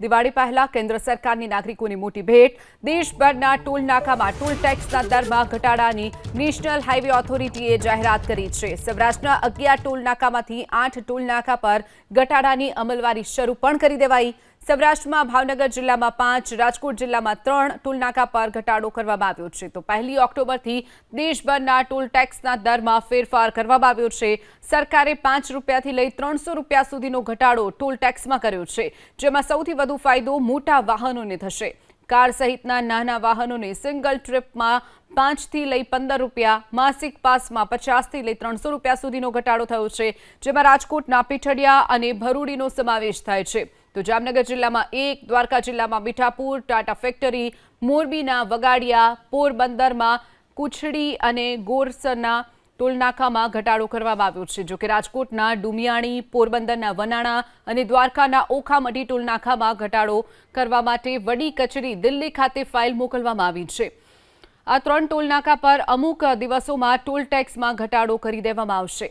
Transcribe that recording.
દિવાળી પહેલા કેન્દ્ર સરકારની નાગરિકોની મોટી ભેટ, દેશભરના ટોલ નાકામાં ટોલ ટેક્સના દરમાં ઘટાડાની નેશનલ હાઈવે ઓથોરિટીએ જાહેરાત કરી છે. સૌરાષ્ટ્રના અગિયાર ટોલ નાકામાંથી આઠ ટોલ નાકા પર ઘટાડાની અમલવારી શરૂ પણ કરી દેવાઈ. સૌરાષ્ટ્રમાં ભાવનગર જિલ્લામાં પાંચ, રાજકોટ જિલ્લામાં ત્રણ ટોલનાકા પર ઘટાડો કરવામાં આવ્યો છે. તો પહેલી ઓક્ટોબરથી દેશભરના ટોલ ટેક્સના દરમાં ફેરફાર કરવામાં આવ્યો છે. સરકારે પાંચ રૂપિયાથી લઈ ત્રણસો રૂપિયા સુધીનો ઘટાડો ટોલ ટેક્સમાં કર્યો છે, જેમાં સૌથી વધુ ફાયદો મોટા વાહનોને થશે. કાર સહિતના નાના વાહનોને સિંગલ ટ્રીપમાં પાંચથી લઈ પંદર રૂપિયા, માસિક પાસમાં પચાસથી લઈ ત્રણસો રૂપિયા સુધીનો ઘટાડો થયો છે, જેમાં રાજકોટના પીઠડિયા અને ભરૂડીનો સમાવેશ થાય છે. તો જામનગર જિલ્લામાં એક, દ્વારકા જિલ્લામાં મીઠાપુર, ટાટા ફેક્ટરી, મોરબીના વગાડિયા, પોરબંદરમાં કુછડી અને ગોરસરના ટોલનાકામાં ઘટાડો કરવામાં આવ્યો છે. જોકે રાજકોટના ડુમિયાણી, પોરબંદરના વનાણા અને દ્વારકાના ઓખામઢી ટોલનાકામાં ઘટાડો કરવા માટે વડી કચેરી દિલ્હી ખાતે ફાઇલ મોકલવામાં આવી છે. આ ત્રણ ટોલનાકા પર અમુક દિવસોમાં ટોલ ટેક્સમાં ઘટાડો કરી દેવામાં આવશે.